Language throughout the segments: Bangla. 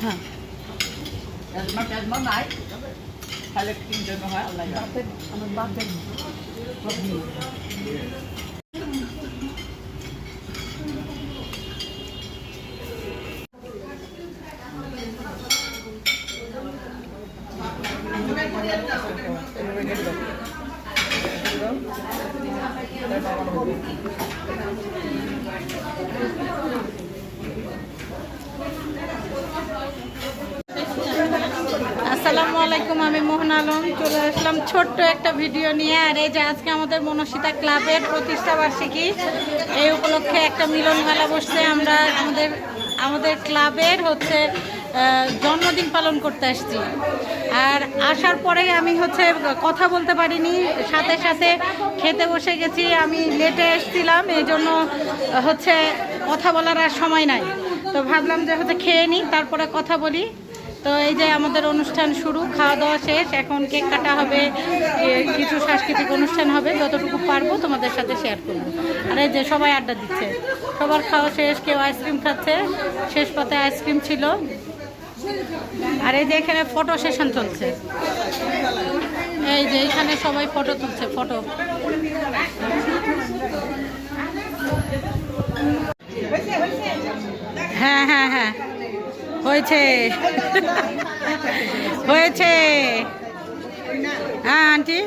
হ্যাঁ তাহলে তিনজন হয় আল্লাহ বাপের আমার বাপের আসসালামু আলাইকুম, আমি মোহন আলম। চলে আসলাম ছোট্ট একটা ভিডিও নিয়ে। আর এই যে আজকে আমাদের মনসিতা ক্লাবের প্রতিষ্ঠা বার্ষিকী, এই উপলক্ষে একটা মিলন মেলা বসছে। আমরা আমাদের আমাদের ক্লাবের হচ্ছে জন্মদিন পালন করতে আসছি। আর আসার পরে আমি হচ্ছে কথা বলতে পারিনি, সাথে সাথে খেতে বসে গেছি, আমি লেটে এসেছিলাম, এই জন্য হচ্ছে কথা বলার আর সময় নাই। তো ভাবলাম যে হচ্ছে খেয়ে নিই, তারপরে কথা বলি। তো এই যে আমাদের অনুষ্ঠান শুরু, খাওয়া দাওয়া শেষ, এখন কেক কাটা হবে কিছু সাংস্কৃতিক অনুষ্ঠান হবে, যতটুকু পারব তোমাদের সাথে শেয়ার করব। আর এই যে সবাই আড্ডা দিচ্ছে, সবার খাওয়া শেষ, কেউ আইসক্রিম খাচ্ছে, শেষ পথে আইসক্রিম ছিল। আর এই যে এখানে ফটো সেশন চলছে। এই যে এখানে সবাই ফটো তুলছে ফটো হ্যাঁ হ্যাঁ হ্যাঁ। হয়েছে। হয়েছে। হ্যাঁ আন্টি।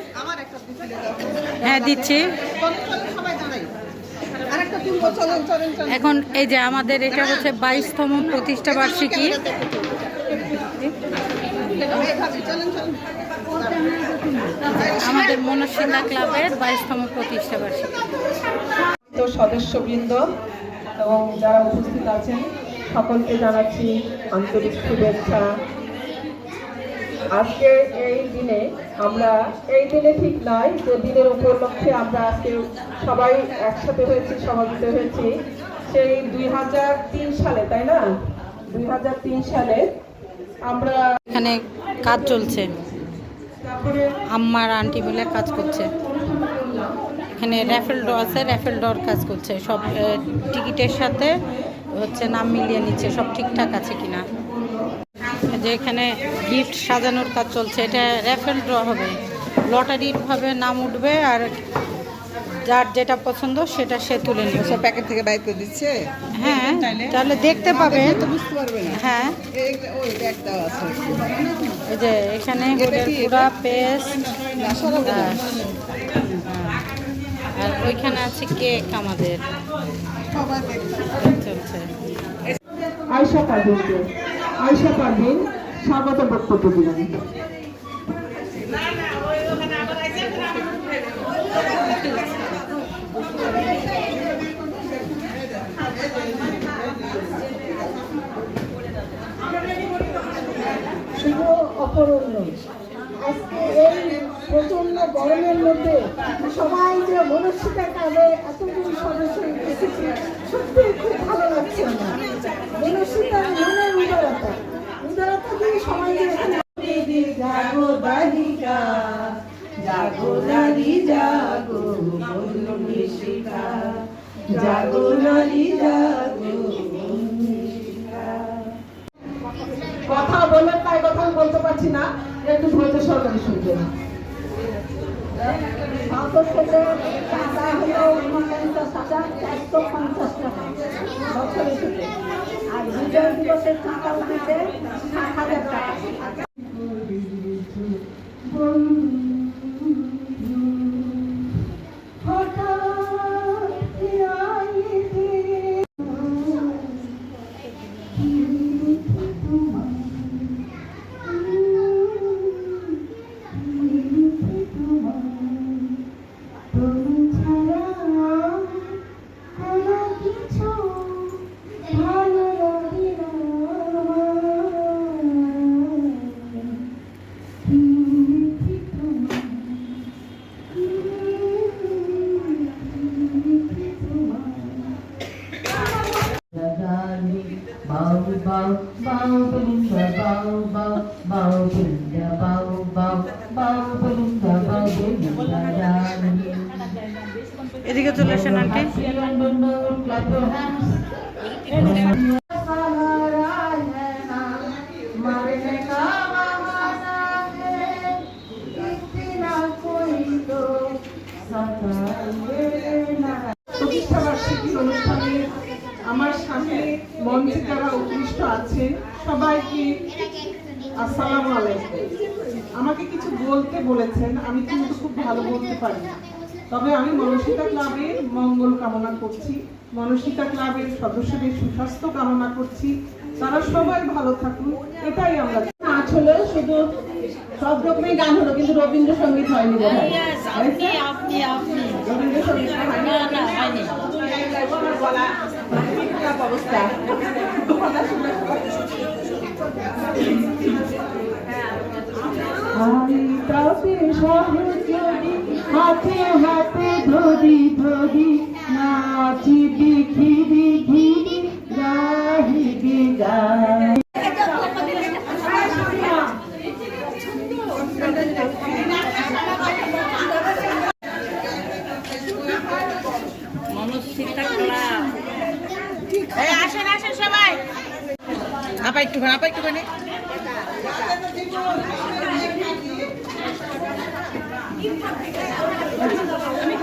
হ্যাঁ দিচ্ছি। এখন এই যে আমাদের এটা হচ্ছে বাইশতম প্রতিষ্ঠা বার্ষিকী। আমাদের মনস্বিতা ক্লাবের বাইশতম প্রতিষ্ঠা বার্ষিকী। তো সদস্যবৃন্দ এবং যারা উপস্থিত আছেন, সকলকে জানাচ্ছি আন্তরিক শুভেচ্ছা আজকে এই দিনে আমরা এই দিনে ঠিক নয় যে দিনের উপলক্ষে আমরা আজকে সবাই একসাথে হয়েছি সমাবেত হয়েছি। সেই দুই হাজার তিন সালে তাই না? দুই হাজার তিন সালে আমরা এখানে কাজ চলছে। তারপরে আম্মার আন্টি মিলে কাজ করছে। এখানে র্যাফেল ড্র আছে র্যাফেল ড্রর কাজ করছে। সব টিকিটের সাথে হচ্ছে নাম মিলিয়ে নিচ্ছে সব ঠিকঠাক আছে কিনা। যে এখানে গিফট সাজানোর কাজ চলছে এটা র্যাফেল ড্র হবে। লটারির ভাবে নাম উঠবে আর যার যেটা পছন্দ সেটা সে তুলে নেবে। সব প্যাকেট থেকে বাইর করে দিচ্ছে? হ্যাঁ তাহলে। দেখতে পাবেন তো বুঝতে পারবে না। হ্যাঁ। এই যে এখানে গোলের পেস্ট আর ওইখানে আছে কেক আমাদের। চলছে। আয়সা পারভিনকে আয়সা পারভিন স্বাগত বক্তব্য দিলেন সবাই যে মনস্বিতা কাজে এতগুলো সদস্য এসেছে সত্যি খুব ভালো লাগছে না মনস্বিতার মনের উদারতা উদারতা দিয়ে সবাই যে এখানে জাগো বালিকা, জাগো নারী, জাগো বন্ধুনিশিকা জাগো নারী, জাগো। কথা বলে তাই কথা বলতে পারছি না, একটু ধৈর্য সরকারি থেকে টাকা হলো উনপঞ্চাশ হাজার চারশো পঞ্চাশ আর বিজয় দিবসের টাকা উঠেছে bow, belinda, bow, bow, bow, belinda, bow, bow, bow, belinda, bow, belinda, darling. এদিকে চলে আসেন আন্টি আমার সামনে মঞ্চে যারা উপবিষ্ট আছেন সবাইকে আসসালামু আলাইকুম। আমাকে কিছু বলতে বলেছেন আমি কিন্তু খুব ভালো বলতে পারি না। তবে আমি মনসিতা ক্লাবের মঙ্গল কামনা করছি মনসিতা ক্লাবের সদস্যদের সুস্বাস্থ্য কামনা করছি তারা সবাই ভালো থাকুন এটাই আমরা নাচ হলো শুধু সব রকমের গান হলো কিন্তু রবীন্দ্রসঙ্গীত হয়নি রবীন্দ্রসঙ্গীত হয়নি। খারাপ অবস্থা। আমি তাতে সহযোগী হাতে হাতে ধরি ধরি নাচি দিঘি দিঘি গাহি গাই আসেন আসেন সবাই আপা একটুখানি আপা একটুখানি। আমি